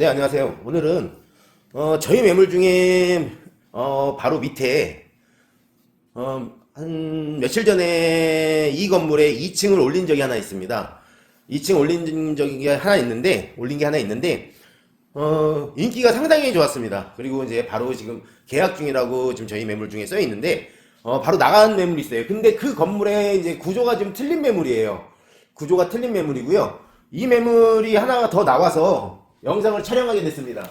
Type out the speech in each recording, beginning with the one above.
네, 안녕하세요. 오늘은 어, 저희 매물 중에 어, 바로 밑에 어, 한 며칠 전에 이 건물에 2층을 올린 적이 하나 있습니다. 2층 올린 적이 하나 있는데 올린 게 하나 있는데 어, 인기가 상당히 좋았습니다. 그리고 이제 바로 지금 계약 중이라고 지금 저희 매물 중에 써 있는데 어, 바로 나간 매물이 있어요. 근데 그 건물에 이제 구조가 좀 틀린 매물이에요. 구조가 틀린 매물이고요. 이 매물이 하나가 더 나와서 영상을 촬영하게 됐습니다.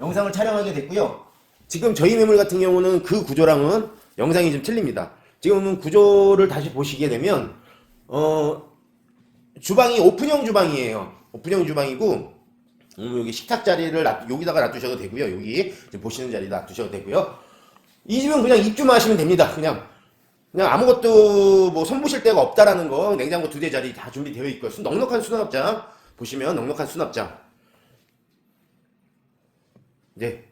영상을 촬영하게 됐고요. 지금 저희 매물 같은 경우는 그 구조랑은 영상이 좀 틀립니다. 지금은 구조를 다시 보시게 되면 어 주방이 오픈형 주방이에요. 오픈형 주방이고 음, 여기 식탁 자리를 놔- 여기다가 놔두셔도 되고요. 여기 지금 보시는 자리 놔두셔도 되고요. 이 집은 그냥 입주만 하시면 됩니다. 그냥 그냥 아무것도 뭐 손보실 데가 없다라는 거 냉장고 두 대 자리 다 준비되어 있고요. 수- 넉넉한 수납장 보시면 넉넉한 수납장. 네.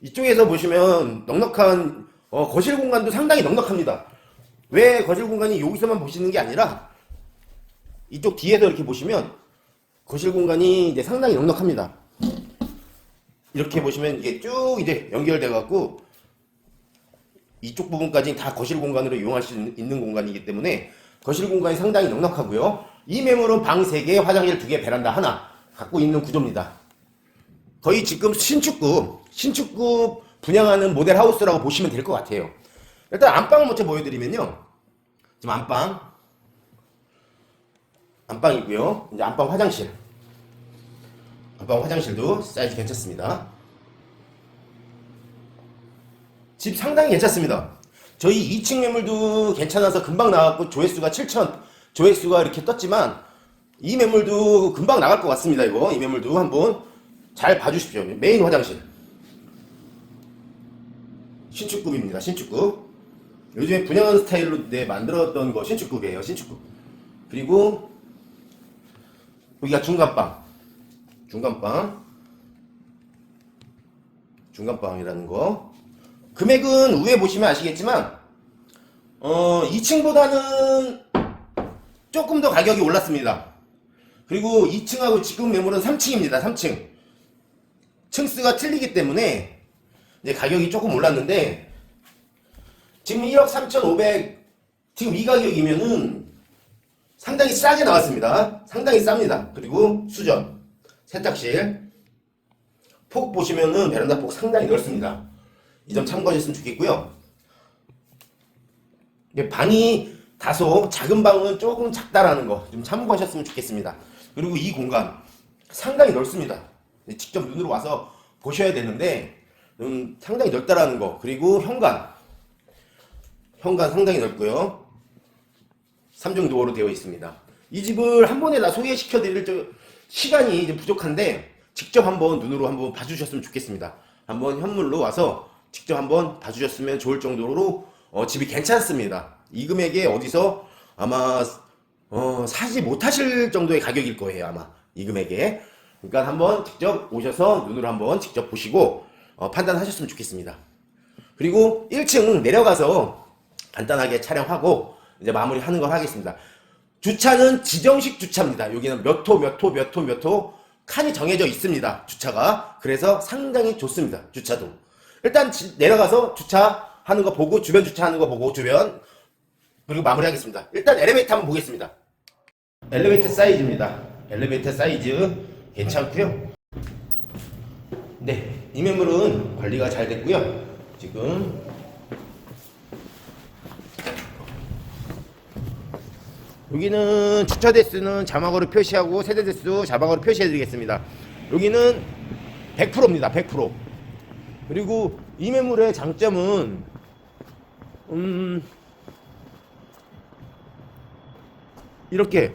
이쪽에서 보시면 넉넉한 어, 거실 공간도 상당히 넉넉합니다. 왜 거실 공간이 여기서만 보시는 게 아니라 이쪽 뒤에서 이렇게 보시면 거실 공간이 이제 상당히 넉넉합니다. 이렇게 보시면 이게 쭉 이제 연결돼 갖고 이쪽 부분까지 다 거실 공간으로 이용할 수 있는 공간이기 때문에 거실 공간이 상당히 넉넉하고요. 이 매물은 방 3개, 화장실 2개, 베란다 하나 갖고 있는 구조입니다. 거의 지금 신축급, 신축급 분양하는 모델 하우스라고 보시면 될 것 같아요. 일단 안방을 먼저 보여드리면요. 지금 안방. 안방이고요. 이제 안방 화장실. 안방 화장실도 사이즈 괜찮습니다. 집 상당히 괜찮습니다. 저희 2층 매물도 괜찮아서 금방 나왔고 조회수가 7천 조회수가 이렇게 떴지만 이 매물도 금방 나갈 것 같습니다. 이거 이 매물도 한번 잘 봐주십시오. 메인 화장실 신축급입니다. 신축급 요즘에 분양하는 스타일로 네, 만들었던 거 신축급이에요. 신축급 그리고 여기가 중간방 중간방 중간방이라는 거 금액은 위에 보시면 아시겠지만 어 2층보다는 조금 더 가격이 올랐습니다. 그리고 2층하고 지금 매물은 3층입니다. 3층. 층수가 틀리기 때문에 이제 가격이 조금 올랐는데 지금 1억 3,500 지금 이 가격이면은 상당히 싸게 나왔습니다. 상당히 쌉니다. 그리고 수전, 세탁실, 폭 보시면은 베란다 폭 상당히 넓습니다. 이 점 참고하셨으면 좋겠고요. 이게 방이 다소 작은 방은 조금 작다라는 거 좀 참고하셨으면 좋겠습니다. 그리고 이 공간 상당히 넓습니다. 직접 눈으로 와서 보셔야 되는데 음, 상당히 넓다라는 거 그리고 현관 현관 상당히 넓고요. 3중 도어로 되어 있습니다. 이 집을 한 번에 다 소개시켜 드릴 저- 시간이 이제 부족한데 직접 한번 눈으로 한번 봐주셨으면 좋겠습니다. 한번 현물로 와서 직접 한번 봐주셨으면 좋을 정도로 어, 집이 괜찮습니다. 이 금액에 어디서 아마 어, 사지 못하실 정도의 가격일 거예요 아마 이 금액에. 그러니까 한번 직접 오셔서 눈으로 한번 직접 보시고 어, 판단하셨으면 좋겠습니다. 그리고 1층 내려가서 간단하게 촬영하고 이제 마무리하는 걸 하겠습니다. 주차는 지정식 주차입니다. 여기는 몇 호, 몇 호, 몇 호, 몇 호 칸이 정해져 있습니다. 주차가. 그래서 상당히 좋습니다. 주차도. 일단 지- 내려가서 주차하는 거 보고 주변 주차하는 거 보고 주변 그리고 마무리하겠습니다. 일단 엘리베이터 한번 보겠습니다. 엘리베이터 사이즈입니다. 엘리베이터 사이즈 괜찮고요. 네, 이 매물은 관리가 잘 됐고요. 지금 여기는 주차 대수는 자막으로 표시하고 세대 대수 자막으로 표시해 드리겠습니다. 여기는 100%입니다. 100%. 그리고 이 매물의 장점은 음 이렇게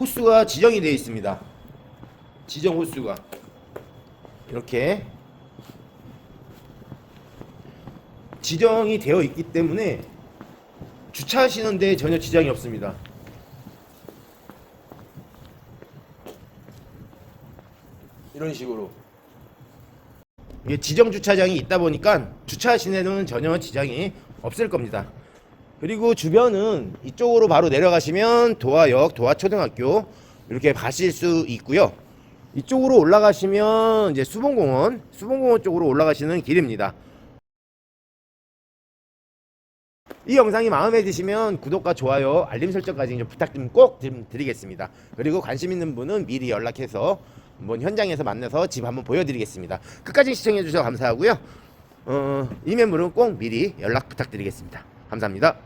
호수가 지정이 되어 있습니다. 지정 호수가 이렇게 지정이 되어 있기 때문에 주차하시는데 전혀 지장이 없습니다. 이런 식으로 이게 지정 주차장이 있다 보니까 주차하시는 전혀 지장이 없을 겁니다. 그리고 주변은 이쪽으로 바로 내려가시면 도화역, 도화초등학교 이렇게 가실 수 있고요. 이쪽으로 올라가시면 이제 수봉공원, 수봉공원 쪽으로 올라가시는 길입니다. 이 영상이 마음에 드시면 구독과 좋아요, 알림 설정까지 좀 부탁 좀 꼭 드리겠습니다. 그리고 관심 있는 분은 미리 연락해서 한번 현장에서 만나서 집 한번 보여드리겠습니다. 끝까지 시청해 주셔서 감사하고요. 어, 이 매물은 꼭 미리 연락 부탁드리겠습니다. 감사합니다.